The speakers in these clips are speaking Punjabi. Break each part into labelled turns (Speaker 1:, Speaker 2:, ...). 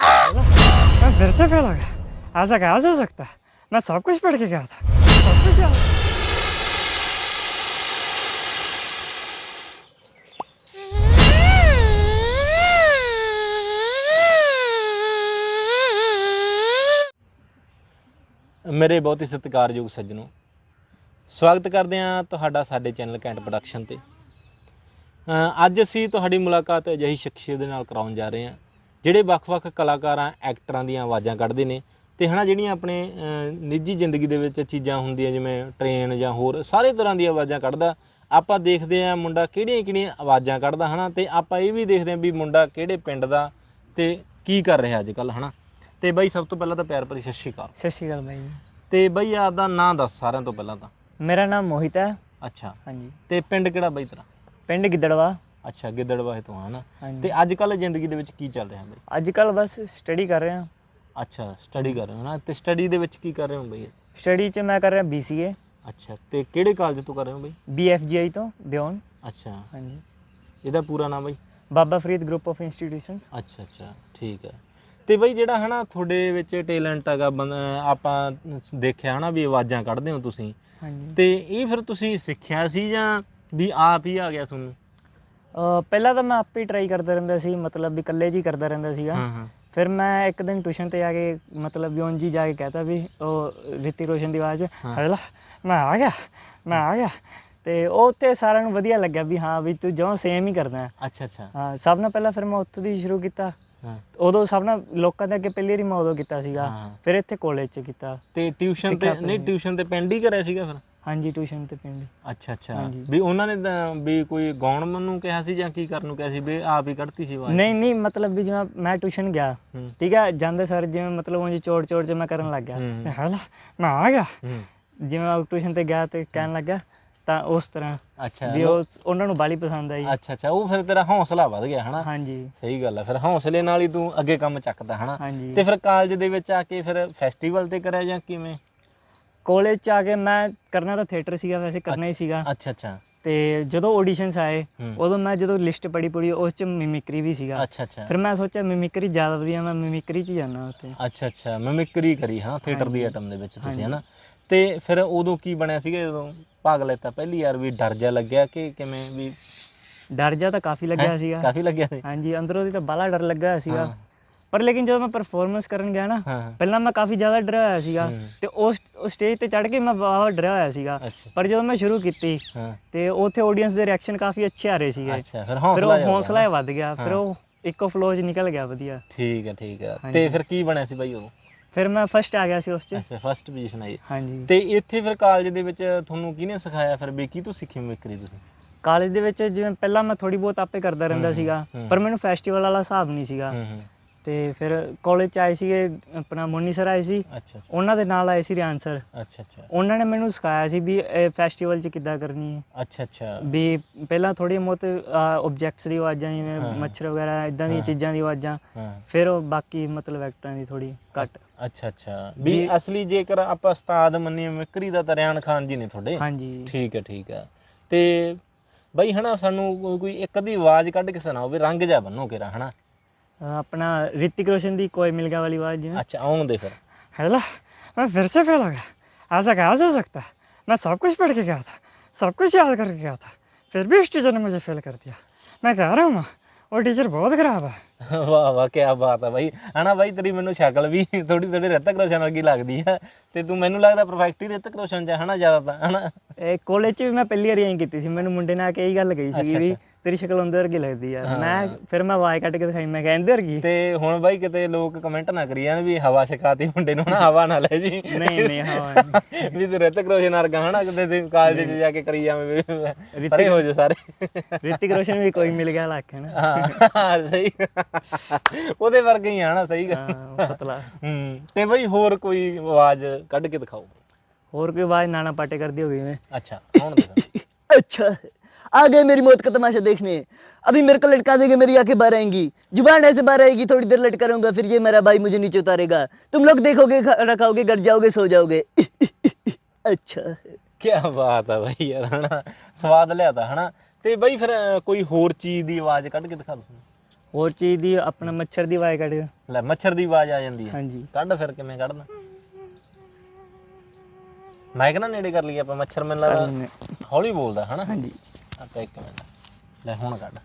Speaker 1: मैं फिर से फेल हो गया ऐसा कैसे हो सकता है मैं सब कुछ पढ़ के गया था सब कुछ याद
Speaker 2: ਮੇਰੇ ਬਹੁਤ ਹੀ ਸਤਿਕਾਰਯੋਗ ਸੱਜਣੋ ਸਵਾਗਤ ਕਰਦੇ ਹਾਂ ਤੁਹਾਡਾ ਸਾਡੇ ਚੈਨਲ ਕੈਂਟ ਪ੍ਰੋਡਕਸ਼ਨ ਤੇ ਅ, ਅੱਜ ਅਸੀਂ ਤੁਹਾਡੀ ਮੁਲਾਕਾਤ ਅਜਿਹੀ ਸ਼ਖਸੀਅਤ ਦੇ ਨਾਲ ਕਰਾਉਣ ਜਾ ਰਹੇ ਹਾਂ ਜਿਹੜੇ ਵੱਖ-ਵੱਖ ਕਲਾਕਾਰਾਂ ਐਕਟਰਾਂ ਦੀਆਂ ਆਵਾਜ਼ਾਂ ਕੱਢਦੇ ਨੇ ਤੇ ਹਨਾ ਜਿਹੜੀਆਂ ਆਪਣੇ ਨਿੱਜੀ ਜ਼ਿੰਦਗੀ ਦੇ ਵਿੱਚ ਚੀਜ਼ਾਂ ਹੁੰਦੀਆਂ ਜਿਵੇਂ ਟ੍ਰੇਨ ਜਾਂ ਹੋਰ ਸਾਰੇ ਤਰ੍ਹਾਂ ਦੀਆਂ ਆਵਾਜ਼ਾਂ ਕੱਢਦਾ। ਆਪਾਂ ਦੇਖਦੇ ਆ ਮੁੰਡਾ ਕਿਹੜੀਆਂ-ਕਿਹੜੀਆਂ ਆਵਾਜ਼ਾਂ ਕੱਢਦਾ ਹਨਾ ਤੇ ਆਪਾਂ ਇਹ ਵੀ ਦੇਖਦੇ ਆ ਵੀ ਮੁੰਡਾ ਕਿਹੜੇ ਪਿੰਡ ਦਾ ਤੇ ਕੀ ਕਰ ਰਿਹਾ ਅੱਜ ਕੱਲ ਹਨਾ। ਤੇ ਬਾਈ ਸਭ ਤੋਂ ਪਹਿਲਾਂ ਤਾਂ ਪਿਆਰ ਭਰੀ ਸਤਿ ਸ਼੍ਰੀ ਅਕਾਲ।
Speaker 1: ਸਤਿ ਸ਼੍ਰੀ ਅਕਾਲ ਬਾਈ
Speaker 2: ਤੇ ਬਾਈ ਆਪ ਦਾ ਨਾਂ ਦੱਸ ਸਾਰਿਆਂ ਤੋਂ ਪਹਿਲਾਂ ਤਾਂ।
Speaker 1: ਮੇਰਾ ਨਾਮ ਮੋਹਿਤ ਹੈ।
Speaker 2: ਅੱਛਾ।
Speaker 1: ਹਾਂਜੀ।
Speaker 2: ਤੇ ਪਿੰਡ ਕਿਹੜਾ ਬਾਈ ਤੇਰਾ?
Speaker 1: ਪਿੰਡ ਗਿੱਦੜਵਾ।
Speaker 2: ਅੱਛਾ ਗਿੱਦੜਵਾਹੇ ਤੋਂ ਆ ਨਾ।
Speaker 1: ਹਾਂਜੀ।
Speaker 2: ਤੇ ਅੱਜ ਕੱਲ ਜ਼ਿੰਦਗੀ ਦੇ ਵਿੱਚ ਕੀ ਚੱਲ ਰਿਹਾ ਬਈ?
Speaker 1: ਅੱਜ ਕੱਲ ਬਸ ਸਟੱਡੀ ਕਰ ਰਿਹਾ।
Speaker 2: ਅੱਛਾ ਸਟੱਡੀ ਕਰ ਰਹੇ ਹੋ ਨਾ। ਤੇ ਸਟੱਡੀ ਦੇ ਵਿੱਚ ਕੀ ਕਰ ਰਹੇ ਹੋ ਬਈ?
Speaker 1: ਸਟੱਡੀ 'ਚ ਮੈਂ ਕਰ ਰਿਹਾ BCA
Speaker 2: ਅੱਛਾ ਤੇ ਕਿਹੜੇ ਕਾਲਜ ਤੋਂ ਕਰ ਰਹੇ ਹੋ ਬਈ?
Speaker 1: BFGI ਤੋਂ ਬਿਯੋਨ
Speaker 2: ਅੱਛਾ।
Speaker 1: ਹਾਂਜੀ।
Speaker 2: ਇਹਦਾ ਪੂਰਾ ਨਾਮ ਬਈ?
Speaker 1: Baba Farid group of institutions
Speaker 2: ਅੱਛਾ ਅੱਛਾ। ਠੀਕ ਹੈ। ਤੇ ਬਈ ਜਿਹੜਾ ਹਨਾ ਤੁਹਾਡੇ ਵਿੱਚ ਟੈਲੈਂਟ ਹੈਗਾ ਬੰਦ- ਆਪਾਂ ਦੇਖਿਆ ਹਨਾ ਵੀ ਆਵਾਜ਼ਾਂ ਕੱਢਦੇ ਹੋ ਤੁਸੀਂ।
Speaker 1: ਹਾਂਜੀ।
Speaker 2: ਤੇ ਇਹ ਫਿਰ ਤੁਸੀਂ ਸਿੱਖਿਆ ਸੀ ਜਾਂ ਵੀ ਆਪ ਹੀ ਆ ਗਿਆ ਤੁਹਾਨੂੰ?
Speaker 1: ਅਹ ਪਹਿਲਾਂ ਤਾਂ ਮੈਂ ਆਪੇ ਟਰਾਈ ਕਰਦਾ ਰਹਿੰਦਾ ਸੀ ਮਤਲਬ ਵੀ ਇਕੱਲੇ 'ਚ ਹੀ ਕਰਦਾ ਰਹਿੰਦਾ ਸੀਗਾ।
Speaker 2: ਹਾਂ ਹਾਂ।
Speaker 1: ਫਿਰ ਮੈਂ ਇੱਕ ਦਿਨ ਟਿਊਸ਼ਨ ਤੇ ਆ ਕੇ ਮਤਲਬ ਬਿਯੋਨ ਜੀ ਜਾ ਕੇ ਕਹਤਾ ਵੀ ਉਹ ਰਿਤਿਕ ਰੋਸ਼ਨ ਦੀ ਆਵਾਜ਼ ਹਲਾ ਮੈਂ ਆ ਗਿਆ ਮੈਂ ਆ ਗਿਆ। ਤੇ ਉਹ ਉੱਥੇ ਸਾਰਿਆਂ ਨੂੰ ਵਧੀਆ ਲੱਗਿਆ ਵੀ ਹਾਂ ਵੀ ਤੂੰ ਜਮਾਂ ਸੇਮ ਹੀ ਕਰਦਾ ਹੈ।
Speaker 2: ਅੱਛਾ ਅੱਛਾ।
Speaker 1: ਹਾਂ ਸਭ ਨਾਲ ਪਹਿਲਾਂ ਫਿਰ ਮੈਂ ਉੱਥੋਂ ਦੀ ਸ਼ੁਰੂ ਕੀਤਾ।
Speaker 2: ਹਾਂ।
Speaker 1: ਉਦੋਂ ਸਭ ਨਾਲ ਲੋਕਾਂ ਦੇ ਅੱਗੇ ਪਹਿਲੀ ਵਾਰੀ ਮੈਂ ਉਦੋਂ ਕੀਤਾ ਸੀਗਾ।
Speaker 2: ਹਾਂ।
Speaker 1: ਫਿਰ ਇੱਥੇ ਕਾਲਜ 'ਚ ਕੀਤਾ।
Speaker 2: ਤੇ ਟਿਊਸ਼ਨ ਤੇ ਨਹੀਂ ਟਿਊਸ਼ਨ ਤੇ ਪਿੰਡ ਹੀ ਕਰਿਆ ਸੀਗਾ ਫਿਰ?
Speaker 1: ਹਾਂਜੀ ਟਿਊਸ਼ਨ ਤੇ ਪਿੰਡ
Speaker 2: ਅੱਛਾ ਅੱਛਾ।
Speaker 1: ਹਾਂਜੀ।
Speaker 2: ਵੀ ਉਹਨਾਂ ਨੇ ਤਾਂ ਵੀ ਕੋਈ ਗਾਉਣ ਨੂੰ ਕਿਹਾ ਸੀ ਜਾਂ ਕੀ ਕਰਨ ਨੂੰ ਕਿਹਾ ਸੀ? ਵੀ ਆਪ ਹੀ ਕੱਢਤੀ ਸੀ ਆਵਾਜ਼?
Speaker 1: ਨਹੀਂ ਨਹੀਂ ਮਤਲਬ ਵੀ ਜਿਵੇਂ ਮੈਂ ਟਿਊਸ਼ਨ ਗਿਆ
Speaker 2: ਹੂੰ।
Speaker 1: ਠੀਕ ਹੈ ਜਾਂਦੇ ਸਰ ਜਿਵੇਂ ਮਤਲਬ ਉਂਝ ਚੋੜ ਚੋੜ ਮੈਂ ਕਰਨ ਲੱਗ ਗਿਆ।
Speaker 2: ਹੂੰ।
Speaker 1: ਮੈਂ ਹਲਾ ਮੈਂ ਆ ਗਿਆ।
Speaker 2: ਹੂੰ।
Speaker 1: ਜਿਵੇਂ ਮੈਂ ਟਿਊਸ਼ਨ ਤੇ ਗਿਆ ਤੇ ਕਹਿਣ ਲੱਗਾ ਤਾਂ ਉਸ ਤਰ੍ਹਾਂ
Speaker 2: ਅੱਛਾ।
Speaker 1: ਵੀ ਉਹ ਉਹਨਾਂ ਨੂੰ ਬਾਲੀ ਪਸੰਦ ਆਈ।
Speaker 2: ਅੱਛਾ ਅੱਛਾ। ਉਹ ਫਿਰ ਤੇਰਾ ਹੌਸਲਾ ਵੱਧ ਗਿਆ ਹਨਾ?
Speaker 1: ਹਾਂਜੀ।
Speaker 2: ਸਹੀ ਗੱਲ ਹੈ ਫਿਰ ਹੌਸਲੇ ਨਾਲ ਹੀ ਤੂੰ ਅੱਗੇ ਕੰਮ ਚੱਕਦਾ ਹਨਾ?
Speaker 1: ਹਾਂਜੀ।
Speaker 2: ਤੇ ਫਿਰ ਕਾਲਜ ਦੇ ਵਿੱਚ ਆ ਕੇ ਫਿਰ ਫੈਸਟੀਵਲ ਤੇ ਕਰਿਆ ਜਾਂ ਕਿਵੇਂ?
Speaker 1: ਕਾਲਜ ਚ ਆ ਕੇ ਮੈਂ ਕਰਨਾ ਤਾਂ ਥੀਏਟਰ ਸੀਗਾ ਵੈਸੇ ਕਰਨਾ ਹੀ ਸੀਗਾ।
Speaker 2: ਅੱਛਾ ਅੱਛਾ।
Speaker 1: ਤੇ ਜਦੋਂ ਆਡੀਸ਼ਨਸ ਆਏ। ਉਦੋਂ ਮੈਂ ਜਦੋਂ ਲਿਸਟ ਪੜੀ ਪੜੀ ਉਸ ਚ ਮਿਮਿਕਰੀ ਵੀ ਸੀਗਾ।
Speaker 2: ਅੱਛਾ ਅੱਛਾ।
Speaker 1: ਫਿਰ ਮੈਂ ਸੋਚਿਆ ਮਿਮਿਕਰੀ ਜ਼ਿਆਦਾ ਵਧੀਆ ਮੈਂ ਮਿਮਿਕਰੀ ਚ ਜਾਣਾ ਉੱਥੇ।
Speaker 2: ਅੱਛਾ ਅੱਛਾ ਮਿਮਿਕਰੀ ਕਰੀ ਹਾਂ ਥੀਏਟਰ ਦੀ ਆਈਟਮ ਦੇ ਵਿੱਚ ਤੁਸੀਂ ਹਨਾ। ਤੇ ਫਿਰ ਉਦੋਂ ਕੀ ਬਣਿਆ ਸੀਗਾ ਜਦੋਂ ਭਾਗ ਲੈਤਾ ਪਹਿਲੀ ਵਾਰ ਵੀ ਡਰ ਜਾ ਲੱਗਿਆ ਕਿ ਕਿਵੇਂ ਵੀ?
Speaker 1: ਡਰ ਜਾ ਤਾਂ ਕਾਫੀ ਲੱਗਿਆ ਸੀਗਾ।
Speaker 2: ਕਾਫੀ ਲੱਗਿਆ ਸੀ?
Speaker 1: ਹਾਂਜੀ ਅੰਦਰੋਂ ਦੀ ਤਾਂ ਬਾਲਾ ਡਰ ਲੱਗਾ ਸੀਗਾ। ਪਰ ਲੇਕਿਨ ਜਦੋਂ ਮੈਂ ਪਰਫਾਰਮੈਂਸ ਕਰਨ ਗਿਆ ਨਾ ਪਹਿਲਾਂ ਮੈਂ ਕਾਫੀ ਜ਼ਿਆਦਾ ਡਰਿਆ ਹੋਇਆ ਸੀਗਾ ਤੇ ਉਸ ਸਟੇਜ ਤੇ ਚੜ ਕੇ ਮੈਂ ਬਹੁਤ ਡਰਿਆ ਹੋਇਆ ਸੀਗਾ। ਪਰ ਜਦੋਂ ਮੈਂ ਸ਼ੁਰੂ ਕੀਤੀ ਤੇ ਉੱਥੇ ਆਡੀਅנס ਦੇ ਰਿਐਕਸ਼ਨ ਕਾਫੀ ਅੱਛੇ ਆ ਰਹੇ ਸੀਗੇ।
Speaker 2: ਫਿਰ
Speaker 1: ਉਹ। ਹੌਸਲਾ ਵੱਧ ਗਿਆ। ਫਿਰ ਉਹ ਇੱਕੋ ਫਲੋ 'ਚ ਨਿਕਲ ਗਿਆ ਵਧੀਆ।
Speaker 2: ਠੀਕ ਹੈ ਠੀਕ ਹੈ ਤੇ ਫਿਰ ਕੀ ਬਣਿਆ ਸੀ ਬਾਈ ਉਹ?
Speaker 1: ਫਿਰ ਮੈਂ ਫਸਟ ਆ ਗਿਆ ਸੀ ਉਸ 'ਚ।
Speaker 2: ਅੱਛਾ ਫਸਟ ਪੋਜੀਸ਼ਨ ਆਈ
Speaker 1: ਹਾਂਜੀ।
Speaker 2: ਤੇ ਇੱਥੇ ਫਿਰ ਕਾਲਜ ਦੇ ਵਿੱਚ ਤੁਹਾਨੂੰ ਕਿਹਨੇ ਸਿਖਾਇਆ ਫਿਰ ਵੀ ਕੀ ਤੋਂ ਸਿੱਖੀ ਮਿਕਰੀ ਤੁਸੀਂ?
Speaker 1: ਕਾਲਜ ਦੇ ਵਿੱਚ ਜਿਵੇਂ ਪਹਿਲਾਂ ਮੈਂ ਥੋੜੀ ਬਹੁਤ ਆਪੇ ਕਰਦਾ ਰਹਿੰਦਾ ਸੀਗਾ ਪਰ ਮੈਨੂੰ ਫੈਸਟੀਵਲ ਵਾਲਾ ਹਿਸਾਬ ਨਹੀਂ ਸੀਗਾ। ਤੇ ਫਿਰ ਕਾਲਜ 'ਚ ਆਏ ਸੀਗੇ ਆਪਣਾ ਮੋਨੀ ਸਰ ਆਏ ਸੀ।
Speaker 2: ਅੱਛਾ।
Speaker 1: ਉਹਨਾਂ ਦੇ ਨਾਲ ਆਏ ਸੀ ਰਿਆਨ ਸਰ
Speaker 2: ਅੱਛਾ ਅੱਛਾ।
Speaker 1: ਉਹਨਾਂ ਨੇ ਮੈਨੂੰ ਸਿਖਾਇਆ ਸੀ ਵੀ ਇਹ ਫੈਸਟੀਵਲ 'ਚ ਕਿੱਦਾਂ ਕਰਨੀ ਹੈ।
Speaker 2: ਅੱਛਾ ਅੱਛਾ।
Speaker 1: ਵੀ ਪਹਿਲਾਂ ਥੋੜੀ ਬਹੁਤ ਆਬਜੈਕਟਸ ਦੀ ਆਵਾਜ਼ਾਂ ਜਿਵੇਂ ਮੱਛਰ ਵਗੈਰਾ ਇਦਾਂ ਦੀਆਂ ਚੀਜ਼ਾਂ ਦੀ ਆਵਾਜ਼ਾਂ। ਫਿਰ ਉਹ ਬਾਕੀ ਮਤਲਬ ਐਕਟਰਾਂ ਦੀ ਥੋੜੀ ਘੱਟ।
Speaker 2: ਅੱਛਾ ਅੱਛਾ। ਵੀ ਅਸਲੀ ਜੇਕਰ ਆਪਾਂ ਉਸਤਾਦ ਮੰਨੀਏ ਮਿਕਰੀ ਦਾ ਤਾਂ ਰਿਆਨ ਖਾਨ ਜੀ ਨੇ ਤੁਹਾਡੇ।
Speaker 1: ਹਾਂਜੀ।
Speaker 2: ਠੀਕ ਹੈ ਠੀਕ ਹੈ। ਤੇ ਬਈ ਹਨਾ ਸਾਨੂੰ ਕੋਈ- ਕੋਈ ਇੱਕ ਅੱਧੀ ਆਵਾਜ਼ ਕੱਢ ਕੇ ਸੁਣਾਓ ਵੀ ਰੰਗ ਜਾ ਬੰਨੋ ਕਿਰਾ ਹਨਾ।
Speaker 1: ਆਪਣਾ ऋतिक रोशन दी कोई मिल गया वाली बात
Speaker 2: जी अच्छा आऊँगे फिर
Speaker 1: हेलो मैं फिर से फेल हो गया ऐसा कैसे हो सकता है मैं सब कुछ पढ़ के गया था सब कुछ याद करके गया था फिर भी उस टीचर ने मुझे फेल कर दिया मैं कह रहा हूँ माँ ਉਹ ਟੀਚਰ ਬਹੁਤ ਖਰਾਬ ਆ।
Speaker 2: ਵਾਹ ਵਾਹ ਕੀ ਬਾਤ ਆ ਬਾਈ। ਹਨਾ ਬਾਈ ਤੇਰੀ ਮੈਨੂੰ ਸ਼ਕਲ ਵੀ ਥੋੜੀ ਥੋੜੀ ਰਿਤਕ ਰੋਸ਼ਨ ਵਰਗੀ ਲੱਗਦੀ ਆ। ਤੇ ਤੂੰ ਮੈਨੂੰ ਲੱਗਦਾ ਪਰਫੈਕਟ ਹੀ ਰਿਤਕ ਰੋਸ਼ਨ ਚ ਹਨਾ ਜ਼ਿਆਦਾ ਤਾਂ ਹਨਾ
Speaker 1: ਇਹ ਕਾਲਜ ਚ ਵੀ ਮੈਂ ਪਹਿਲੀ ਵਾਰੀ ਐਂ ਕੀਤੀ ਸੀ। ਮੈਨੂੰ ਮੁੰਡੇ ਨਾਲ ਕਈ ਗੱਲ ਕਹੀ ਸੀ ਵੀ ਤੇਰੀ ਸ਼ਕਲ ਉਹਦੇ ਵਰਗੀ ਲੱਗਦੀ ਯਾਰ ਮੈਂ ਫਿਰ ਮੈਂ ਆਵਾਜ਼ ਕੱਟ ਕੇ ਦਿਖਾਈ ਮੈਂ ਕਿਹਾ ਵਰਗੀ
Speaker 2: ਤੇ ਹੁਣ ਬਾਈ ਕਿਤੇ ਲੋਕ ਕਮੈਂਟ ਨਾ ਕਰੀ ਜਾਣ ਵੀ ਹਵਾ ਛਕਾਤੀ ਮੁੰਡੇ ਨੂੰ ਨਾ ਹਵਾ ਨਾ ਲੈ ਜੀ।
Speaker 1: ਨਹੀਂ ਨਹੀਂ ਹਵਾ
Speaker 2: ਵੀ ਤੇ ਰਿਤਿਕ ਰੋਸ਼ਨ ਵਰਗਾ ਹਨਾ ਕਿਤੇ ਤੇ ਕਾਲਜ ਚ ਜਾ ਕੇ ਕਰੀ ਜਾਵੇਂ ਪਰੇ ਹੋ ਜਾ ਸਾਰੇ।
Speaker 1: ਰਿਤਿਕ ਰੋਸ਼ਨ ਵੀ ਕੋਈ ਮਿਲ ਗਿਆ ਲੱਖ ਹਨਾ।
Speaker 2: ਹਾਂ ਸਹੀ। ਉਹਦੇ ਵਰਗੇ ਹੀ ਹਨਾ ਸਹੀ ਗੱਲ।
Speaker 1: ਪਤਲਾ।
Speaker 2: ਹੂੰ ਤੇ ਬਾਈ ਹੋਰ ਕੋਈ ਆਵਾਜ਼ ਕੱਢ ਕੇ ਦਿਖਾਓ?
Speaker 1: ਹੋਰ ਕੋਈ ਆਵਾਜ਼ ਨਾਣਾ ਪਾਟੇ ਕਰਦੀ ਹੋਵੇ ਮੈਂ
Speaker 2: ਅੱਛਾ ਹੁਣ ਦਿਖਾ ਅੱਛਾ।
Speaker 3: अच्छा है आ गए मेरी मौत का तमाशा देखने अभी मेरे को लटका देंगे मेरी आंखें बाहर आएंगी जुबान ऐसे बाहर आएगी थोड़ी देर लटका रहूंगा फिर ये मेरा भाई मुझे नीचे उतारेगा तुम लोग देखोगे खा- खाओगे घर जाओगे सो जाओगे अच्छा है
Speaker 2: ਕੀ ਬਾਤ ਆ ਬਈ ਯਾਰ ਹਨਾ ਸਵਾਦ ਲਿਆਦਾ ਹਨਾ ਤੇ ਬਈ ਫਿਰ ਅ, ਕੋਈ ਹੋਰ ਚੀਜ਼ ਦੀ ਆਵਾਜ਼ ਕੱਢ ਕੇ ਦਿਖਾ ਦੋ
Speaker 1: ਹੋਰ ਚੀਜ਼ ਦੀ ਆਪਣਾ ਮੱਛਰ ਦੀ ਆਵਾਜ਼ ਕੱਢ
Speaker 2: ਲੈ ਮੱਛਰ ਦੀ ਆਵਾਜ਼ ਆ ਜਾਂਦੀ ਹੈ
Speaker 1: ਹਾਂਜੀ
Speaker 2: ਕੱਢ ਫਿਰ ਕਿਵੇਂ ਕੱਢਦਾ ਮਾਈਕ ਨਾ ਨੇੜੇ ਕਰ ਲਈ ਆਪਾਂ ਮੱਛਰ ਮੈਨੂੰ ਲੱਗਦਾ
Speaker 1: ਲੈਂਦੇ।
Speaker 2: ਹੌਲੀ ਬੋਲਦਾ ਹਨਾ
Speaker 1: ਹਾਂਜੀ
Speaker 2: ਆਪਾਂ ਇੱਕ ਮਿੰਟ। ਲੈ ਹੁਣ ਕੱਢ।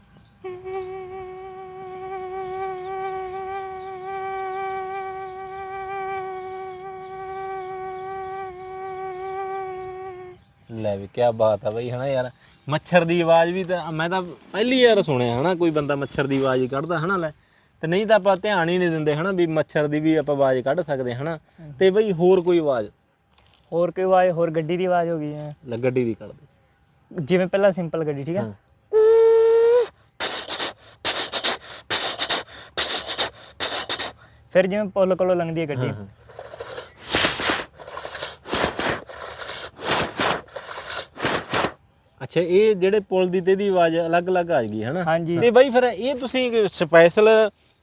Speaker 2: ਲੈ ਵੀ ਕੀ ਬਾਤ ਆ ਬਈ ਹਨਾ ਯਾਰ। ਮੱਛਰ ਦੀ ਆਵਾਜ਼ ਵੀ ਤਾਂ ਮੈਂ ਤਾਂ ਪਹਿਲੀ ਵਾਰ ਸੁਣਿਆ ਹਨਾ ਕੋਈ ਬੰਦਾ ਮੱਛਰ ਦੀ ਆਵਾਜ਼ ਹੀ ਕੱਢਦਾ ਹਨਾ ਲੈ। ਤੇ ਨਹੀਂ ਤਾਂ ਆਪਾਂ ਧਿਆਨ ਹੀ ਨਹੀਂ ਦਿੰਦੇ ਹਨਾ ਵੀ ਮੱਛਰ ਦੀ ਵੀ ਆਪਾਂ ਆਵਾਜ਼ ਕੱਢ ਸਕਦੇ ਹਨਾ। ਤੇ ਬਈ ਹੋਰ ਕੋਈ ਆਵਾਜ਼?
Speaker 1: ਹੋਰ ਕੋਈ ਆਵਾਜ਼ ਹੋਰ ਗੱਡੀ ਦੀ ਆਵਾਜ਼ ਹੋ ਗਈ ਹੈ
Speaker 2: ਲੈ ਗੱਡੀ ਦੀ ਕੱਢ ਦੇ।
Speaker 1: ਜਿਵੇਂ ਪਹਿਲਾਂ ਸਿੰਪਲ ਗੱਡੀ ਠੀਕ ਹੈ
Speaker 2: ਹਾਂ।
Speaker 1: ਫਿਰ ਜਿਵੇਂ ਪੁੱਲ ਕੋਲੋਂ ਲੰਘਦੀ ਹੈ ਗੱਡੀ।
Speaker 2: ਅੱਛਾ ਇਹ ਜਿਹੜੇ ਪੁਲ ਦੀ ਤੇ ਦੀ ਆਵਾਜ਼ ਅਲੱਗ-ਅਲੱਗ ਆ ਗਈ ਹਨਾ?
Speaker 1: ਹਾਂਜੀ।
Speaker 2: ਤੇ ਬਾਈ ਫਿਰ ਇਹ ਤੁਸੀਂ ਸਪੈਸ਼ਲ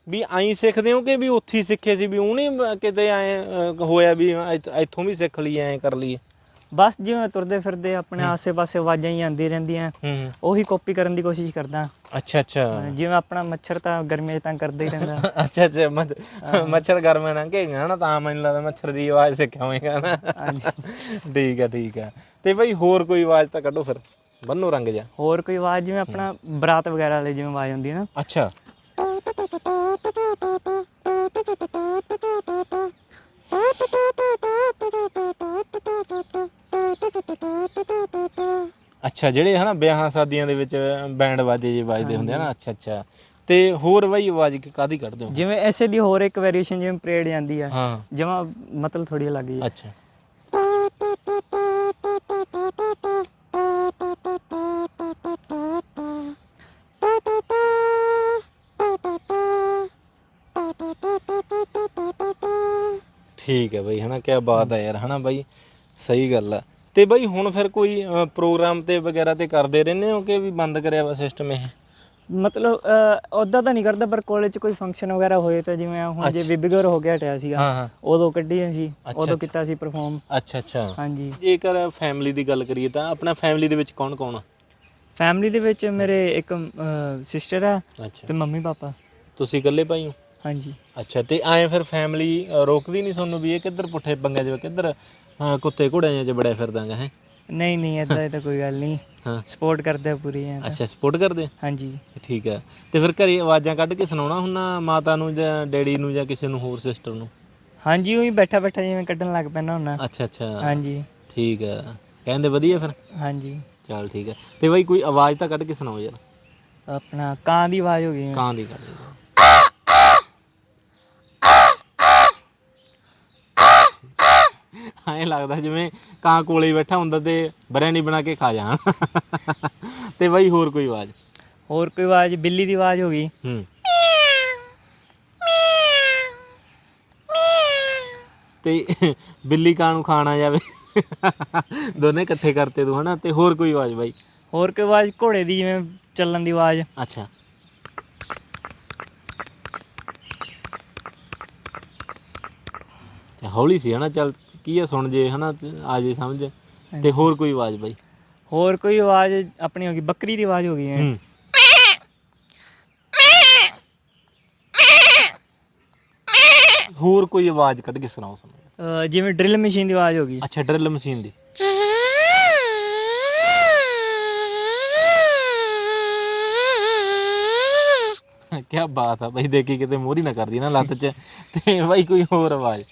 Speaker 2: ਵੀ ਆਈ ਸਿੱਖਦੇ ਹੋ ਕਿ ਵੀ ਉੱਥੇ ਹੀ ਸਿੱਖੇ ਸੀ ਵੀ ਉਹਨੇ ਕਿਤੇ ਐ ਹੋਇਆ ਵੀ ਇੱਥ- ਇੱਥੋਂ ਵੀ ਸਿੱਖ ਲਈ ਐ ਕਰ ਲਈ
Speaker 1: ਬਸ ਜਿਵੇਂ ਤੁਰਦੇ ਫਿਰਦੇ ਆਪਣੇ ਆਸੇ-ਪਾਸੇ ਆਵਾਜ਼ਾਂ ਹੀ ਆਉਂਦੀ ਰਹਿੰਦੀਆਂ।
Speaker 2: ਹੂੰ
Speaker 1: ਉਹੀ ਕਾਪੀ ਕਰਨ ਦੀ ਕੋਸ਼ਿਸ਼ ਕਰਦਾ।
Speaker 2: ਅੱਛਾ ਅੱਛਾ।
Speaker 1: ਜਿਵੇਂ ਆਪਣਾ ਮੱਛਰ ਤਾਂ ਗਰਮੀਆਂ 'ਚ ਤਾਂ ਕਰਦਾ ਹੀ ਰਹਿੰਦਾ।
Speaker 2: ਅੱਛਾ ਅੱਛਾ ਮੱਛ- ਮੱਛਰ ਗਰਮ ਨਾ ਘੇਗਾ ਨਾ ਤਾਂ ਮੈਨੂੰ ਲੱਗਦਾ ਮੱਛਰ ਦੀ ਆਵਾਜ਼ ਸਿੱਖਿਆ ਹੋਵੇਗਾ ਨਾ।
Speaker 1: ਹਾਂਜੀ।
Speaker 2: ਠੀਕ ਆ ਠੀਕ ਆ। ਤੇ ਬਾਈ ਹੋਰ ਕੋਈ ਆਵਾਜ਼ ਤਾਂ ਕੱਢੋ ਫਿਰ ਬੰਨੋ ਰੰਗ ਜਾ
Speaker 1: ਹੋਰ ਕੋਈ ਆਵਾਜ਼ ਜਿਵੇਂ ਆਪਣਾ ਬਰਾਤ ਵਗੈਰਾ ਵਾਲੇ ਜਿਵੇਂ ਆਵਾਜ਼ ਹੁੰਦੀ ਹੈ ਨਾ।
Speaker 2: ਅੱਛਾ। ਅੱਛਾ ਜਿਹੜੇ ਹਨਾ ਵਿਆਹਾਂ ਸ਼ਾਦੀਆਂ ਦੇ ਵਿੱਚ ਬੈਂਡ ਬਾਜੇ ਜੇ ਵੱਜਦੇ ਹੁੰਦੇ ਆ ਨਾ ਅੱਛਾ ਅੱਛਾ। ਤੇ ਹੋਰ ਬਾਈ ਆਵਾਜ਼ ਕਿ- ਕਾਹਦੀ ਕੱਢਦੇ ਹੋ?
Speaker 1: ਜਿਵੇਂ ਐਸੇ ਦੀ ਹੋਰ ਇੱਕ ਵੇਰੀਏਸ਼ਨ ਜਿਵੇਂ ਪਰੇਡ ਜਾਂਦੀ ਆ।
Speaker 2: ਹਾਂ।
Speaker 1: ਜਮਾ ਮਤਲਬ ਥੋੜੀ ਅਲੱਗ ਹੀ ਹੈ
Speaker 2: ਅੱਛਾ। ਠੀਕ ਹੈ ਬਾਈ ਹਨਾ ਕੀ ਬਾਤ ਹੈ ਯਾਰ ਹਨਾ ਬਾਈ। ਸਹੀ ਗੱਲ ਆ। ਤੇ ਬਾਈ ਹੁਣ ਫਿਰ ਕੋਈ ਪ੍ਰੋਗਰਾਮ ਤੇ ਵਗੈਰਾ ਤੇ ਕਰਦੇ ਰਹਿੰਦੇ ਹੋ ਕਿ ਵੀ ਬੰਦ ਕਰਿਆ ਵਾ ਸਿਸਟਮ ਇਹ?
Speaker 1: ਮਤਲਬ ਉਦਾਂ ਤਾਂ ਨਹੀਂ ਕਰਦਾ ਪਰ ਕਾਲਜ 'ਚ ਕੋਈ ਫੰਕਸ਼ਨ ਵਗੈਰਾ ਹੋਏ ਤਾਂ ਜਿਵੇਂ ਹੁਣ ਜੇ ਬੀਬੀਗਰ ਹੋ ਗਿਆ ਹਟਿਆ ਸੀਗਾ ਉਦੋਂ ਕੱਢੀ ਸੀ ਉਦੋਂ ਕੀਤਾ ਸੀ ਪਰਫਾਰਮ
Speaker 2: ਅੱਛਾ ਅੱਛਾ।
Speaker 1: ਹਾਂਜੀ।
Speaker 2: ਜੇਕਰ ਫੈਮਿਲੀ ਦੀ ਗੱਲ ਕਰੀਏ ਤਾਂ ਆਪਣਾ ਫੈਮਿਲੀ ਦੇ ਵਿੱਚ ਕੌਣ ਕੌਣ ਆ?
Speaker 1: ਫੈਮਿਲੀ ਦੇ ਵਿੱਚ ਮੇਰੇ ਇੱਕ ਸਿਸਟਰ ਆ ਤੇ ਮੰਮੀ ਪਾਪਾ।
Speaker 2: ਤੁਸੀਂ ਇਕੱਲੇ ਭਾਈ ਹੋ?
Speaker 1: ਹਾਂਜੀ।
Speaker 2: ਅੱਛਾ ਤੇ ਐਂ ਫਿਰ ਫੈਮਿਲੀ ਰੋਕਦੀ ਨਹੀਂ ਤੁਹਾਨੂੰ ਵੀ ਇਹ ਕਿੱਧਰ ਪੁੱਠੇ ਪੰਗੇ ਜਿਵੇਂ ਕਿੱਧਰ ਅ, ਕੁੱਤੇ ਘੋੜਿਆਂ 'ਚ ਬੜਿਆ ਫਿਰਦਾਗਾ ਹੈ?
Speaker 1: ਨਹੀਂ ਨਹੀਂ ਏਦਾਂ ਇਹ ਤਾਂ ਕੋਈ ਗੱਲ ਨਹੀਂ।
Speaker 2: ਹਾਂ।
Speaker 1: ਸਪੋਰਟ ਕਰਦੇ ਆ ਪੂਰੀ ਐਂ ਤਾਂ।
Speaker 2: ਅੱਛਾ ਸਪੋਰਟ ਕਰਦੇ
Speaker 1: ਹਾਂਜੀ।
Speaker 2: ਠੀਕ ਹੈ। ਤੇ ਫਿਰ ਘਰੇ ਆਵਾਜ਼ਾਂ ਕੱਢ ਕੇ ਸੁਣਾਉਣਾ ਹੁੰਨਾ ਮਾਤਾ ਨੂੰ ਜਾਂ ਡੈਡੀ ਨੂੰ ਜਾਂ ਕਿਸੇ ਨੂੰ ਹੋਰ ਸਿਸਟਰ ਨੂੰ?
Speaker 1: ਹਾਂਜੀ ਉਹੀ ਬੈਠਾ ਬੈਠਾ ਜਿਵੇਂ ਕੱਢਣ ਲੱਗ ਪੈਣਾ ਹੁੰਨਾ
Speaker 2: ਅੱਛਾ ਅੱਛਾ।
Speaker 1: ਹਾਂਜੀ।
Speaker 2: ਠੀਕ ਹੈ। ਕਹਿੰਦੇ ਵਧੀਆ ਫਿਰ?
Speaker 1: ਹਾਂਜੀ।
Speaker 2: ਚੱਲ ਠੀਕ ਹੈ। ਤੇ ਬਾਈ ਕੋਈ ਆਵਾਜ਼ ਤਾਂ ਕੱਢ ਕੇ ਸੁਣਾਓ ਯਾਰ।
Speaker 1: ਆਪਣਾ ਕਾਂ ਦੀ ਆਵਾਜ਼ ਹੋ ਗਈ।
Speaker 2: ਕਾਂ ਦੀ ਕੱਢ ਦਿਓ। ਐਂ ਲੱਗਦਾ ਜਿਵੇਂ ਕਾਂ ਕੋਲੇ ਬੈਠਾ ਹੁੰਦਾ ਤੇ ਬਰਿਆਨੀ ਬਣਾ ਕੇ ਖਾ ਜਾਣ। ਤੇ ਬਾਈ ਹੋਰ ਕੋਈ ਆਵਾਜ਼?
Speaker 1: ਹੋਰ ਕੋਈ ਆਵਾਜ਼? ਬਿੱਲੀ ਦੀ ਆਵਾਜ਼ ਹੋ ਗਈ।
Speaker 2: ਹੂੰ। ਤੇ ਬਿੱਲੀ ਕਾਂ ਨੂੰ ਖਾਣਾ ਜਾਵੇ। ਦੋਨੇ ਇਕੱਠੇ ਕਰਤੇ ਤੂੰ ਹਨਾ? ਤੇ ਹੋਰ ਕੋਈ ਆਵਾਜ਼ ਬਾਈ?
Speaker 1: ਹੋਰ ਕੋਈ ਆਵਾਜ਼? ਘੋੜੇ ਦੀ ਜਿਵੇਂ ਚੱਲਣ ਦੀ ਆਵਾਜ਼।
Speaker 2: ਅੱਛਾ। ਤੇ ਹੌਲੀ ਸੀ ਹਨਾ? ਚੱਲ ਕੀ ਆ ਸੁਣ ਜੇ ਹਨਾ ਤੇ ਆ ਜੇ ਸਮਝ। ਤੇ ਹੋਰ ਕੋਈ ਆਵਾਜ਼ ਬਾਈ?
Speaker 1: ਹੋਰ ਕੋਈ ਆਵਾਜ਼ ਆਪਣੀ ਹੋ ਗਈ ਬੱਕਰੀ ਦੀ ਆਵਾਜ਼ ਹੋ ਗਈ ਹੈ
Speaker 2: ਹੂੰ। ਹੋਰ ਕੋਈ ਆਵਾਜ਼ ਕੱਢ ਕੇ ਸੁਣਾਓ ਸਾਨੂੰ।
Speaker 1: ਅਹ ਜਿਵੇਂ ਡਰਿਲ ਮਸ਼ੀਨ ਦੀ ਆਵਾਜ਼ ਹੋ ਗਈ।
Speaker 2: ਅੱਛਾ ਡਰਿਲ ਮਸ਼ੀਨ ਦੀ। ਕੀ ਬਾਤ ਆ ਬਾਈ ਦੇਖੀ ਕਿਤੇ ਮੋਰੀ ਨਾ ਕਰਦੀ ਨਾ ਲੱਤ 'ਚ। ਤੇ ਬਾਈ ਕੋਈ ਹੋਰ ਆਵਾਜ਼?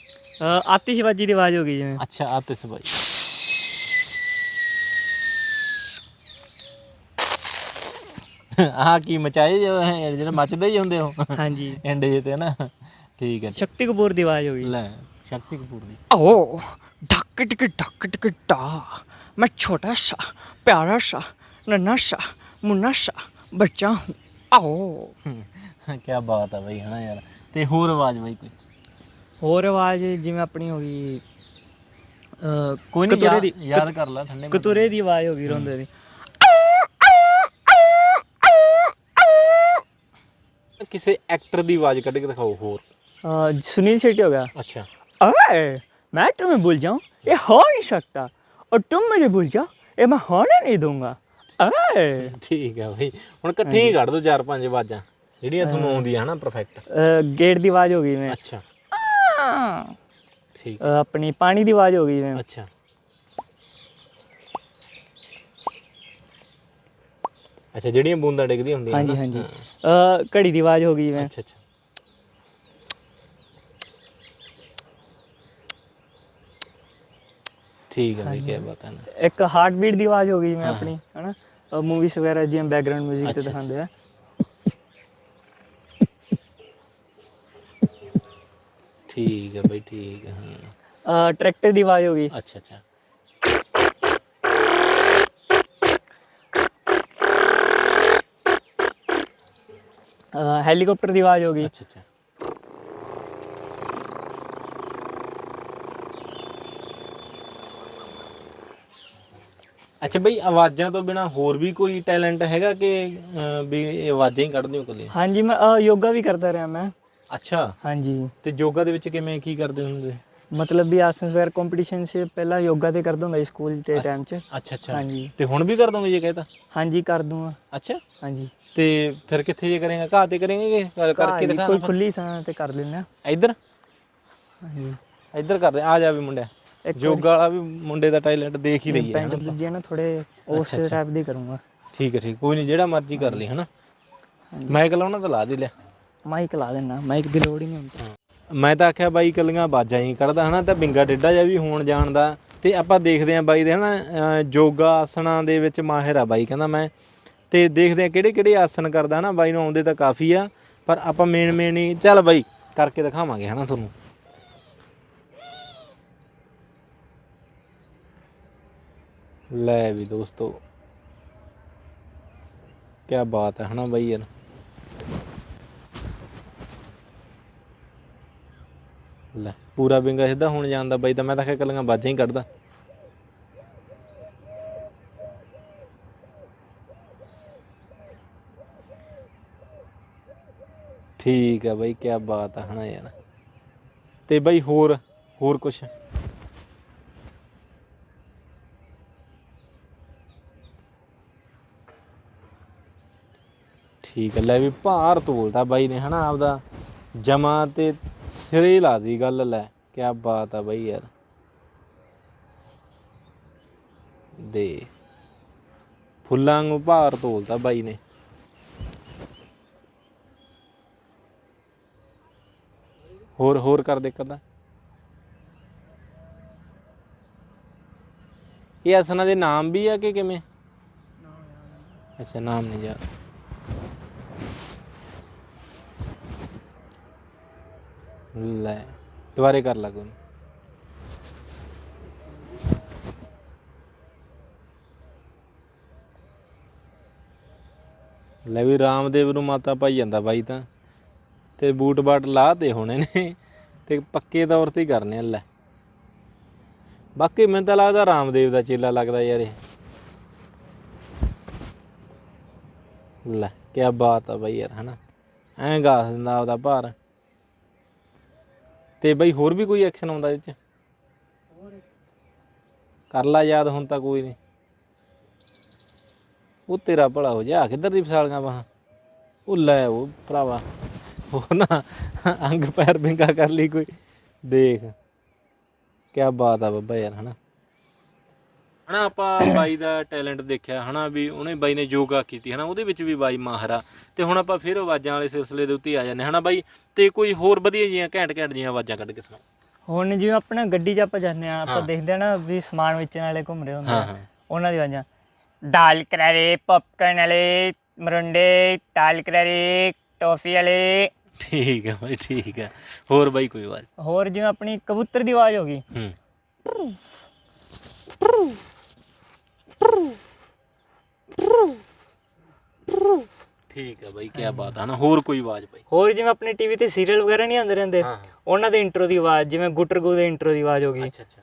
Speaker 1: ਆਤਿਸ਼ਬਾਜੀ ਦੀ ਆਵਾਜ਼ ਹੋ ਗਈ ਜਿਵੇਂ।
Speaker 2: ਅੱਛਾ ਆਤਿਸ਼ਬਾਜੀ ਆਹ ਕੀ ਮਚਾਏ ਜੋ ਹੈ ਜਿਹੜਾ ਮੱਚਦੇ ਹੀ ਹੁੰਦੇ ਉਹ।
Speaker 1: ਹਾਂਜੀ।
Speaker 2: ਐਂਡ ਜੇ ਤੇ ਨਾ ਠੀਕ ਹੈ
Speaker 1: ਸ਼ਕਤੀ ਕਪੂਰ ਦੀ ਆਵਾਜ਼ ਹੋ ਗਈ।
Speaker 2: ਲੈ ਸ਼ਕਤੀ ਕਪੂਰ ਦੀ।
Speaker 1: ਓ ਢੱਕ ਟਿਕ ਢੱਕ ਟਿਕ ਟਾ ਮੈਂ ਛੋਟਾ ਸਾ ਪਿਆਰਾ ਸਾ ਨੰਨਾ ਸਾ ਮੁੰਨਾ ਸਾ ਬੱਚਾ ਹੂੰ। ਆਓ
Speaker 2: ਕੀ ਬਾਤ ਆ ਬਈ ਹਨਾ ਯਾਰ। ਤੇ ਹੋਰ ਆਵਾਜ਼ ਬਈ ਕੋਈ?
Speaker 1: ਹੋਰ ਆਵਾਜ਼ ਜਿਵੇਂ ਆਪਣੀ ਹੋ ਗਈ ਅ
Speaker 2: ਕੋਈ
Speaker 1: ਕਤੂਰੇ
Speaker 2: ਨਹੀਂ
Speaker 1: ਦੀ
Speaker 2: ਯਾਦ ਕਰ ਲੈ ਠੰਡੇ
Speaker 1: ਕਤੂਰੇ ਦੀ ਆਵਾਜ਼ ਹੋ ਗਈ ਰੋਂਦੇ ਦੀ
Speaker 2: ਕਿਸੇ ਐਕਟਰ ਦੀ ਆਵਾਜ਼ ਕੱਢ ਕੇ ਦਿਖਾਓ ਹੋਰ
Speaker 1: अ, सुनील शेट्टी हो गया
Speaker 2: ਅੱਛਾ
Speaker 1: अरे मैं तुम्हें भूल जाऊं ये हो नहीं सकता और तुम मुझे भूल जाओ ये मैं होने नहीं दूंगा अरे
Speaker 2: ਠੀਕ ਹੈ ਬਾਈ ਹੁਣ ਇਕੱਠੇ ਹੀ ਕੱਢ ਦੋ ਚਾਰ ਪੰਜ ਆਵਾਜ਼ਾਂ ਜਿਹੜੀਆਂ ਤੁਹਾਨੂੰ ਆਉਂਦੀ ਹੈ ਹਨਾ ਪਰਫੈਕਟ
Speaker 1: ਅ, ਗੇਟ ਦੀ ਆਵਾਜ਼ ਹੋ ਗਈ ਮੈਂ
Speaker 2: ਅੱਛਾ ਠੀਕ
Speaker 1: ਆਪਣੀ ਪਾਣੀ ਦੀ ਆਵਾਜ਼ ਹੋ ਗਈ ਮੈਂ
Speaker 2: ਅੱਛਾ। ਅੱਛਾ ਜਿਹੜੀਆਂ ਬੂੰਦਾਂ ਡਿੱਗਦੀਆਂ ਹੁੰਦੀਆਂ
Speaker 1: ਹਾਂਜੀ? ਹਾਂਜੀ। ਅ, ਘੜੀ ਦੀ ਆਵਾਜ਼ ਹੋ ਗਈ ਮੈਂ
Speaker 2: ਅੱਛਾ ਅੱਛਾ। ਠੀਕ ਹੈ ਬਈ ਕੀ ਬਾਤ ਹੈ ਨਾ।
Speaker 1: ਇੱਕ ਹਾਰਟ ਬੀਟ ਦੀ ਆਵਾਜ਼ ਹੋ ਗਈ ਮੈਂ ਆਪਣੀ ਹਨਾ। ਮੂਵੀਜ਼ ਵਗੈਰਾ ਜਿਵੇਂ ਬੈਕਗ੍ਰਾਉਂਡ 뮤직 ਤੇ ਦਿਖਾਉਂਦੇ ਆ।
Speaker 2: ਠੀਕ ਹੈ ਬਈ ਠੀਕ ਹੈ ਹਾਂ।
Speaker 1: ਟਰੈਕਟਰ ਦੀ ਆਵਾਜ਼ ਹੋ ਗਈ।
Speaker 2: ਅੱਛਾ ਅੱਛਾ।
Speaker 1: ਹੈਲੀਕਾਪਟਰ ਦੀ ਆਵਾਜ਼ ਹੋ ਗਈ।
Speaker 2: ਅੱਛਾ ਅੱਛਾ। ਅੱਛਾ ਬਈ ਆਵਾਜ਼ਾਂ ਤੋਂ ਬਿਨਾ ਹੋਰ ਵੀ ਕੋਈ ਟੈਲੈਂਟ ਹੈਗਾ ਕਿ ਅਹ, ਵੀ ਇਹ ਆਵਾਜ਼ਾਂ ਹੀ ਕੱਢਦੇ ਹੋ ਕੱਲੇ
Speaker 1: ਹਾਂਜੀ ਮੈਂ ਯੋਗਾ ਵੀ ਕਰਦਾ ਰਿਹਾ ਮੈਂ।
Speaker 2: ਅੱਛਾ।
Speaker 1: ਹਾਂਜੀ।
Speaker 2: ਤੇ ਯੋਗਾ ਦੇ ਵਿੱਚ ਕਿਵੇਂ ਕੀ ਕਰਦੇ ਹੁੰਦੇ?
Speaker 1: ਮਤਲਬ ਵੀ ਆਸਨ ਵਗੈਰਾ ਕੰਪੀਟੀਸ਼ਨ ਸੇ ਪਹਿਲਾਂ ਯੋਗਾ ਤੇ ਕਰਦਾ ਹੁੰਦਾ ਸੀ ਸਕੂਲ ਦੇ ਟਾਈਮ 'ਚ।
Speaker 2: ਅੱਛਾ ਅੱਛਾ।
Speaker 1: ਹਾਂਜੀ।
Speaker 2: ਤੇ ਹੁਣ ਵੀ ਕਰ ਦੋਗੇ ਜੇ ਕਹਤਾ
Speaker 1: ਹਾਂਜੀ ਕਰ ਦੂੰਗਾ।
Speaker 2: ਅੱਛਾ।
Speaker 1: ਹਾਂਜੀ।
Speaker 2: ਤੇ ਫਿਰ ਕਿੱਥੇ ਜੇ ਕਰੇਗਾ? ਘਾਹ ਤੇ ਕਰੇਂਗੇ ਕਰ- ਕਰਕੇ
Speaker 1: ਘਰ ਵੀ
Speaker 2: ਦਿਖਾ
Speaker 1: ਕੋਈ ਖੁੱਲੀ ਥਾਂ ਤੇ ਕਰ ਲੈਣਾ
Speaker 2: ਇੱਧਰ?
Speaker 1: ਹਾਂਜੀ।
Speaker 2: ਇੱਧਰ ਕਰਦੇ ਆ ਜਾ ਵੀ ਮੁੰਡਿਆ। ਯੋਗਾ ਵਾਲਾ ਵੀ ਮੁੰਡੇ ਦਾ ਟੈਲੈਂਟ ਦੇਖ ਹੀ ਲਈਏ
Speaker 1: ਪੈਂਟ
Speaker 2: ਹਨਾ?
Speaker 1: ਦੂਜੇ ਨਾ ਥੋੜੇ ਉਸ ਟਾਈਪ ਦੀ ਕਰੂੰਗਾ।
Speaker 2: ਠੀਕ ਹੈ ਠੀਕ ਕੋਈ ਨਹੀਂ ਜਿਹੜਾ ਮਰਜ਼ੀ ਕਰ ਲਈ ਹਨਾ? ਮਾਈਕ ਲਾਉਣਾ ਤਾਂ ਲਾ ਦੇ ਲਿਆ।
Speaker 1: ਮਾਈਕ ਲਾ ਦੇਣਾ ਮਾਈਕ ਦੀ ਲੋੜ ਹੀ ਨਹੀਂ ਹੁੰਦੀ।
Speaker 2: ਮੈਂ ਤਾਂ ਆਖਿਆ ਬਾਈ ਕੱਲੀਆਂ ਬਾਜਾਂ ਹੀ ਕੱਢਦਾ, ਹਨਾ, ਤਾਂ ਬਿੰਗਾ ਡੇਡਾ ਜਿਹਾ ਵੀ ਹੋਣ ਜਾਣ ਦਾ। ਤੇ ਆਪਾਂ ਦੇਖਦੇ ਆਂ ਬਾਈ ਦੇ, ਹਨਾ, ਅਹ ਯੋਗਾ ਆਸਣਾਂ ਦੇ ਵਿੱਚ ਮਾਹਿਰ ਆ ਬਾਈ, ਕਹਿੰਦਾ ਮੈਂ। ਤੇ ਦੇਖਦੇ ਆਂ ਕਿਹੜੇ ਕਿਹੜੇ ਆਸਣ ਕਰਦਾ, ਹਨਾ, ਬਾਈ ਨੂੰ ਆਉਂਦੇ ਤਾਂ ਕਾਫੀ ਆ। ਪਰ ਆਪਾਂ ਮੇਨ ਮੇਨ ਹੀ, ਚੱਲ ਬਾਈ, ਕਰਕੇ ਦਿਖਾਵਾਂਗੇ, ਹਨਾ, ਤੁਹਾਨੂੰ। ਲੈ ਵੀ ਦੋਸਤੋ ਕੀ ਬਾਤ ਹੈ, ਹਨਾ, ਬਾਈ ਯਾਰ। ਲੈ, ਪੂਰਾ ਵਿੰਗਾ ਸਿੱਧਾ ਹੋਣ ਜਾਂਦਾ ਬਾਈ ਤਾਂ ਮੈਂ ਤਾਂ ਕਿਹਾ ਕੱਲੀਆਂ ਬਾਜਾਂ ਹੀ ਕੱਢਦਾ। ਠੀਕ ਹੈ ਬਾਈ ਕੀ ਬਾਤ ਹੈ ਹਨਾ ਯਾਰ। ਤੇ ਬਾਈ ਹੋਰ ਹੋਰ ਕੁਛ? ਠੀਕ ਹੈ ਲੈ ਵੀ ਭਾਰ ਤੋਲਦਾ ਬਾਈ ਨੇ ਹਨਾ ਆਪਦਾ। ਜਮਾ ਤੇ ਸਿਰੇ ਲਾ ਦੀ ਗੱਲ ਲੈ ਕੀ ਬਾਤ ਆ ਬਾਈ ਯਾਰ। ਦੇ ਫੁੱਲਾਂ ਨੂੰ ਭਾਰ ਤੋਲਦਾ ਬਾਈ ਨੇ। ਹੋਰ ਹੋਰ ਕਰ ਦੇ ਕਦਾ ਇਹ ਅਸਨਾਂ ਦੇ ਨਾਮ ਵੀ ਆ ਕਿ ਕਿਵੇਂ? ਅੱਛਾ ਨਾਮ ਨਹੀਂ ਯਾਰ ਲੈ, ਦੁਬਾਰੇ ਕਰ ਲਾ ਕੋਈ। ਲੈ ਵੀ ਰਾਮਦੇਵ ਨੂੰ ਮਾਤਾ ਪਾਈ ਜਾਂਦਾ ਬਾਈ ਤਾਂ। ਤੇ ਬੂਟ ਬਾਟ ਲਾਤੇ ਹੋਣੇ ਨੇ, ਤੇ ਪੱਕੇ ਤੌਰ ਤੇ ਹੀ ਕਰਨੇ ਲੈ। ਬਾਕੀ ਮੈਨੂੰ ਤਾਂ ਲੱਗਦਾ ਰਾਮਦੇਵ ਦਾ ਚੇਲਾ ਲੱਗਦਾ ਯਾਰ ਇਹ। ਲੈ ਕੀ ਬਾਤ ਆ ਬਾਈ ਯਾਰ, ਹਨਾ। ਐਂ ਗਾ ਦਿੰਦਾ ਆਪਦਾ ਭਾਰ। ਤੇ ਬਈ ਹੋਰ ਵੀ ਕੋਈ ਐਕਸ਼ਨ ਆਉਂਦਾ ਇਹ ਚ? ਕਰ ਲਾ ਯਾਦ ਹੁਣ ਤਾਂ ਕੋਈ ਨਹੀਂ। ਉਹ ਤੇਰਾ ਭਲਾ ਹੋ ਜਾ, ਕਿੱਧਰ ਦੀ ਫਸਾਲੀਆਂ ਬਾਹਾਂ ਉਹ ਲੈ ਉਹ ਭਰਾਵਾ, ਉਹ ਨਾ ਅੰਗ ਪੈਰ ਬਿੰਗਾ ਕਰ ਲਈ ਕੋਈ। ਦੇਖ ਕੀ ਬਾਤ ਆ ਬੱਬਾ ਯਾਰ, ਹਨਾ? ਹਨਾ ਆਪਾਂ ਬਾਈ ਦਾ ਟੈਲੈਂਟ ਦੇਖਿਆ ਹਨਾ ਵੀ ਉਹਨੇ ਬਾਈ ਨੇ ਯੋਗਾ ਕੀਤੀ ਹਨਾ ਉਹਦੇ ਵਿੱਚ ਵੀ ਬਾਈ ਮਾਹਰ। ਆ ਤੇ ਹੁਣ ਆਪਾਂ ਫਿਰ ਆਵਾਜ਼ਾਂ ਵਾਲੇ ਸਿਲਸਿਲੇ ਦੇ ਉੱਤੇ ਆ ਜਾਂਦੇ ਹਨਾ ਬਾਈ? ਤੇ ਕੋਈ ਹੋਰ ਵਧੀਆ ਜੀਆਂ ਘੈਂਟ ਘੈਂਟ ਜੀਆਂ ਆਵਾਜ਼ਾਂ ਕੱਢ ਕੇ ਸੁਣਾ
Speaker 1: ਹੁਣ ਜਿਵੇਂ ਆਪਣਾ ਗੱਡੀ 'ਚ ਆਪਾਂ ਜਾਂਦੇ ਆ ਆਪਾਂ ਦੇਖਦੇ ਆ ਨਾ ਵੀ ਸਮਾਨ ਵੇਚਣ ਵਾਲੇ ਘੁੰਮ ਰਹੇ ਹੁੰਦੇ ਆ। ਉਹਨਾਂ ਦੀ ਆਵਾਜ਼ਾਂ। ਦਾਲ ਕਰਾਰੇ ਪਪਕਰਨ ਵਾਲੇ ਮਰੁੰਡੇ ਦਾਲ ਕਰਾਰੇ ਟੋਫੀ ਵਾਲੇ।
Speaker 2: ਠੀਕ ਹੈ ਬਾਈ ਠੀਕ ਹੈ ਹੋਰ ਬਾਈ ਕੋਈ ਆਵਾਜ਼?
Speaker 1: ਹੋਰ ਜਿਵੇਂ ਆਪਣੀ ਕਬੂਤਰ ਦੀ ਆਵਾਜ਼ ਹੋ ਗਈ।
Speaker 2: ਹੂੰ। ਠੀਕ ਹੈ ਬਾਈ ਕੀ ਬਾਤ ਹੈ ਨਾ ਹੋਰ ਕੋਈ ਆਵਾਜ਼ ਬਾਈ?
Speaker 1: ਹੋਰ ਜਿਵੇਂ ਆਪਣੇ ਟੀਵੀ ਤੇ ਸੀਰੀਅਲ ਵਗੈਰਾ ਨਹੀਂ ਆਉਂਦੇ ਰਹਿੰਦੇ?
Speaker 2: ਹਾਂ।
Speaker 1: ਉਹਨਾਂ ਦੇ ਇੰਟਰੋ ਦੀ ਆਵਾਜ਼ ਜਿਵੇਂ ਗੁੱਟਰਗੂ ਦੇ ਇੰਟਰੋ ਦੀ ਆਵਾਜ਼ ਹੋ ਗਈ।
Speaker 2: ਅੱਛਾ ਅੱਛਾ।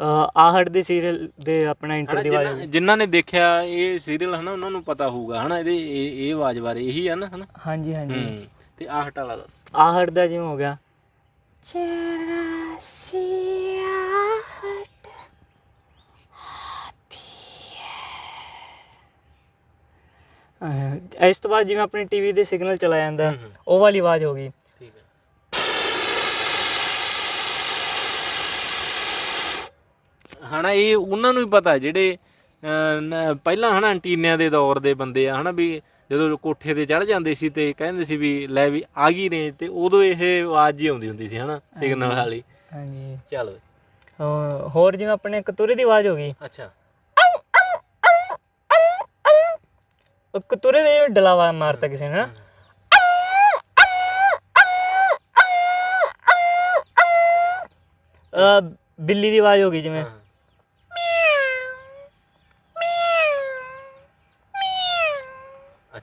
Speaker 1: ਅਹ ਆਹਟ ਦੇ ਸੀਰੀਅਲ ਦੇ ਆਪਣਾ ਇੰਟਰੋ
Speaker 2: ਹਨਾ
Speaker 1: ਦੀ ਆਵਾਜ਼ ਹੋ
Speaker 2: ਜਿਨ੍ਹਾਂ ਨੇ ਦੇਖਿਆ ਇਹ ਸੀਰੀਅਲ ਹਨਾ ਉਹਨਾਂ ਨੂੰ ਪਤਾ ਹੋਊਗਾ। ਹਨਾ ਇਹਦੇ ਇਹ ਇਹ ਆਵਾਜ਼ ਬਾਰੇ ਇਹੀ ਆ ਨਾ ਹਨਾ।
Speaker 1: ਹਾਂਜੀ ਹਾਂਜੀ।
Speaker 2: ਹੂੰ ਤੇ ਆਹਟ ਵਾਲਾ ਦੱਸ।
Speaker 1: ਆਹਟ ਦਾ ਜਿਵੇਂ ਹੋ ਗਿਆ। ਚਰਾਸੀਆਹਟ ਆਤੀ ਹੈ। ਇਸ ਤੋਂ ਬਾਅਦ ਜਿਵੇਂ ਆਪਣੀ ਟੀਵੀ ਦੇ ਸਿਗਨਲ ਚਲਾ ਜਾਂਦਾ। ਉਹ ਵਾਲੀ ਆਵਾਜ਼ ਹੋ ਗਈ
Speaker 2: ਠੀਕ ਹੈ ਹਨਾ ਇਹ ਉਹਨਾਂ ਨੂੰ ਹੀ ਪਤਾ ਜਿਹੜੇ ਪਹਿਲਾਂ ਹਨਾ ਐਂਟੀਨਿਆਂ ਦੇ ਦੌਰ ਦੇ ਬੰਦੇ ਆ ਹਨਾ ਵੀ ਜਦੋਂ ਕੋਠੇ ਤੇ ਚੜ ਜਾਂਦੇ ਸੀ ਤੇ ਕਹਿੰਦੇ ਸੀ ਵੀ ਲੈ ਵੀ ਆ ਗਈ ਰੇਂਜ ਤੇ ਉਦੋਂ ਇਹ ਆਵਾਜ਼ ਹੀ ਆਉਂਦੀ ਹੁੰਦੀ ਸੀ ਹਨਾ ਸਿਗਨਲ ਵਾਲੀ।
Speaker 1: ਹਾਂਜੀ।
Speaker 2: ਚੱਲ
Speaker 1: ਹੋਰ ਜਿਵੇਂ ਆਪਣੇ ਕਤੂਰੇ ਦੀ ਆਵਾਜ਼ ਹੋ ਗਈ।
Speaker 2: ਅੱਛਾ।
Speaker 1: ਕਤੂਰੇ ਦੇ ਡਲਾਵਾ ਮਾਰਤਾ ਕਿਸੇ ਨੇ ਬਿੱਲੀ ਦੀ ਆਵਾਜ਼ ਹੋ ਗਈ ਜਿਵੇਂ।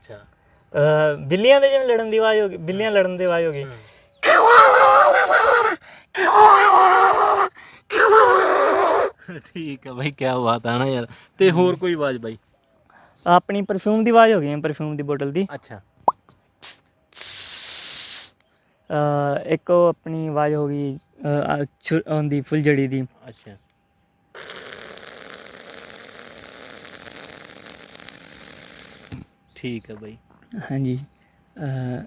Speaker 2: ਅੱਛਾ।
Speaker 1: ਬਿੱਲੀਆਂ ਦੇ ਜਿਵੇਂ ਲੜਨ ਦੀ ਆਵਾਜ਼ ਹੋ ਗਈ ਬਿੱਲੀਆਂ ਲੜਨ ਦੀ ਆਵਾਜ਼ ਹੋ ਗਈ।
Speaker 2: ਠੀਕ ਆ ਬਾਈ ਕੀ ਬਾਤ ਆ ਨਾ ਯਾਰ। ਤੇ ਹੋਰ ਕੋਈ ਆਵਾਜ਼ ਬਾਈ?
Speaker 1: ਆਪਣੀ ਪਰਫਿਊਮ ਦੀ ਆਵਾਜ਼ ਹੋ ਗਈ ਪਰਫਿਊਮ ਦੀ ਬੋਤਲ ਦੀ।
Speaker 2: ਅੱਛਾ।
Speaker 1: ਇੱਕ ਆਪਣੀ ਆਵਾਜ਼ ਹੋ ਗਈ ਉਹਦੀ ਫੁੱਲਝੜੀ ਦੀ।
Speaker 2: ਅੱਛਾ। ਠੀਕ ਆ ਬਾਈ।
Speaker 1: ਹਾਂਜੀ। ਅਹ,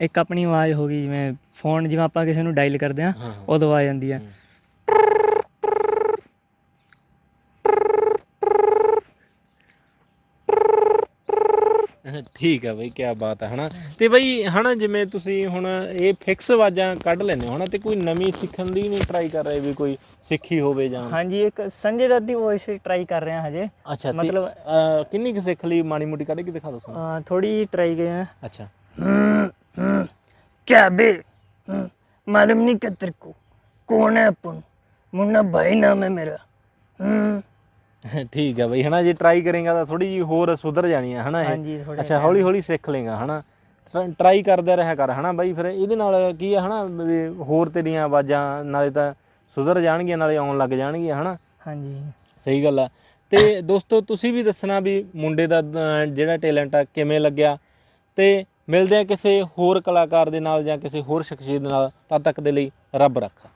Speaker 1: ਇੱਕ ਆਪਣੀ ਆਵਾਜ਼ ਹੋ ਗਈ ਜਿਵੇਂ ਫੋਨ ਜਿਵੇਂ ਆਪਾਂ ਕਿਸੇ ਨੂੰ ਡਾਇਲ ਕਰਦੇ ਆ
Speaker 2: ਹਾਂ
Speaker 1: ਉਦੋਂ ਆ ਜਾਂਦੀ ਆ।
Speaker 2: ਠੀਕ ਆ ਬਈ ਕੀ ਬਾਤ ਹੈ ਹਨਾ ਤੇ ਬਈ ਹਨਾ ਜਿਵੇਂ ਤੁਸੀਂ ਹੁਣ ਇਹ ਫਿਕਸ ਆਵਾਜ਼ਾਂ ਕੱਢ ਲੈਂਦੇ ਹੋ ਹਨਾ ਤੇ ਕੋਈ ਨਵੀਂ ਸਿੱਖਣ ਦੀ ਨਹੀਂ ਟਰਾਈ ਕਰ ਰਹੇ ਵੀ ਕੋਈ ਸਿੱਖੀ ਹੋਵੇ ਜਾਂ
Speaker 1: ਹਾਂਜੀ ਇੱਕ ਸੰਜੇ ਦੱਤ ਦੀ ਵੌਇਸ ਟਰਾਈ ਕਰ ਰਹੇ ਹਾਂ ਹਜੇ
Speaker 2: ਅੱਛਾ ਤੇ,
Speaker 1: ਮਤਲਬ-
Speaker 2: ਅਹ, ਕਿੰਨੀ ਕੁ ਸਿੱਖ ਲਈ ਮਾੜੀ ਮੋਟੀ ਕੱਢ ਕੇ ਦਿਖਾ ਦੋ ਸਾਨੂੰ
Speaker 1: ਥੋੜੀ ਟਰਾਈ ਗਏ ਆ
Speaker 2: ਅੱਛਾ
Speaker 1: क्या बे हम्म, मालूम नहीं क्या तेरे को कौन है अपन मुन्ना भाई नाम है मेरा हम्म,
Speaker 2: ਠੀਕ ਆ ਬਈ ਹਨਾ ਜੇ ਟਰਾਈ ਕਰੇਗਾ ਤਾਂ ਥੋੜੀ ਜੀ ਹੋਰ ਸੁਧਰ ਜਾਣੀ ਆ ਹਨਾ ਇਹ।
Speaker 1: ਹਾਂਜੀ ਥੋੜਾ
Speaker 2: ਅੱਛਾ ਹੌਲੀ ਹੌਲੀ ਸਿੱਖ ਲੇਗਾ ਹਨਾ। ਟਰਾਈ ਕਰਦਾ ਰਿਹਾ ਕਰ ਹਨਾ ਬਾਈ ਫਿਰ ਇਹਦੇ ਨਾਲ ਕੀ ਆ ਹਨਾ ਵੀ ਹੋਰ ਤੇਰੀਆਂ ਆਵਾਜ਼ਾਂ ਨਾਲੇ ਤਾਂ ਸੁਧਰ ਜਾਣਗੀਆਂ ਨਾਲੇ ਆਉਣ ਲੱਗ ਜਾਣਗੀਆਂ ਹਨਾ।
Speaker 1: ਹਾਂਜੀ।
Speaker 2: ਸਹੀ ਗੱਲ ਆ। ਤੇ ਦੋਸਤੋ ਤੁਸੀਂ ਵੀ ਦੱਸਣਾ ਵੀ ਮੁੰਡੇ ਦਾ ਜਿਹੜਾ ਟੈਲੈਂਟ ਆ ਕਿਵੇਂ ਲੱਗਿਆ? ਤੇ ਮਿਲਦੇ ਆ ਕਿਸੇ ਹੋਰ ਕਲਾਕਾਰ ਦੇ ਨਾਲ ਜਾਂ ਕਿਸੇ ਹੋਰ ਸ਼ਖਸੀਅਤ ਦੇ ਨਾਲ ਤਦ ਤੱਕ ਦੇ ਲਈ ਰੱਬ ਰੱਖਾ।